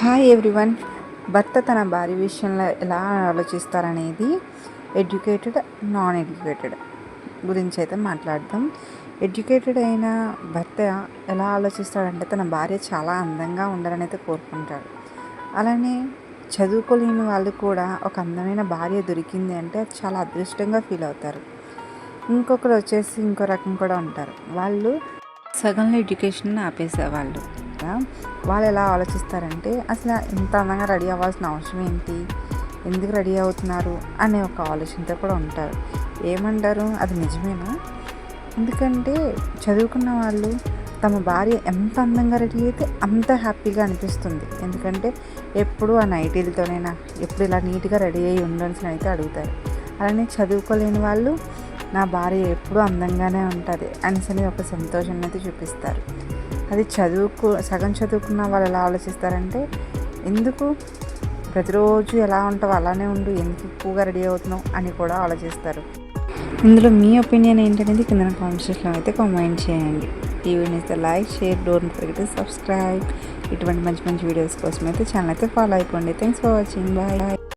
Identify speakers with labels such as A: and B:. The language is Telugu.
A: హాయ్ ఎవ్రీవన్ భర్త తన భార్య విషయంలో ఎలా ఆలోచిస్తారనేది ఎడ్యుకేటెడ్ నాన్ ఎడ్యుకేటెడ్ గురించి అయితే మాట్లాడదాం. ఎడ్యుకేటెడ్ అయిన భర్త ఎలా ఆలోచిస్తాడంటే తన భార్య చాలా అందంగా ఉండాలని అయితే కోరుకుంటాడు. అలానే చదువుకోలేని వాళ్ళు కూడా ఒక అందమైన భార్య దొరికింది అంటే అది చాలా అదృష్టంగా ఫీల్ అవుతారు. ఇంకొకరు వచ్చేసి ఇంకో రకం కూడా ఉంటారు. వాళ్ళు సగంలో ఎడ్యుకేషన్ ఆపేసేవాళ్ళు. అనమాట. వాళ్ళు ఎలా ఆలోచిస్తారంటే అసలు ఇంత అందంగా రెడీ అవ్వాల్సిన అవసరం ఏంటి? ఎందుకు రెడీ అవుతున్నారు? అనే ఒక ఆలోచనతో కూడా ఉంటారు. ఏమంటారు? అది నిజమేనా? ఎందుకంటే చదువుకున్న వాళ్ళు తమ భార్య ఎంత అందంగా రెడీ అయితే అంత హ్యాపీగా అనిపిస్తుంది. ఎందుకంటే ఎప్పుడు ఆ నైటీలతోనైనా ఎప్పుడు ఇలా నీట్గా రెడీ అయ్యి ఉండాల్సిన అయితే అడుగుతారు. అలానే చదువుకోలేని వాళ్ళు నా భార్య ఎప్పుడూ అందంగానే ఉంటుంది అనేసి ఒక సంతోషం అయితే చూపిస్తారు. అది చదువుకు సగం చదువుకున్న వాళ్ళు ఎలా ఆలోచిస్తారంటే ఎందుకు ప్రతిరోజు ఎలా ఉంటావు అలానే ఉండు ఎందుకు ఎక్కువగా రెడీ అవుతున్నావు అని కూడా ఆలోచిస్తారు. ఇందులో మీ ఒపీనియన్ ఏంటనేది కింద కామెంట్స్లో అయితే కామెంట్ చేయండి. ఈ వీడియోని అయితే like share don't forget subscribe. ఇటువంటి మంచి మంచి వీడియోస్ కోసం అయితే ఛానల్ అయితే ఫాలో అయిపోండి. Thanks for watching bye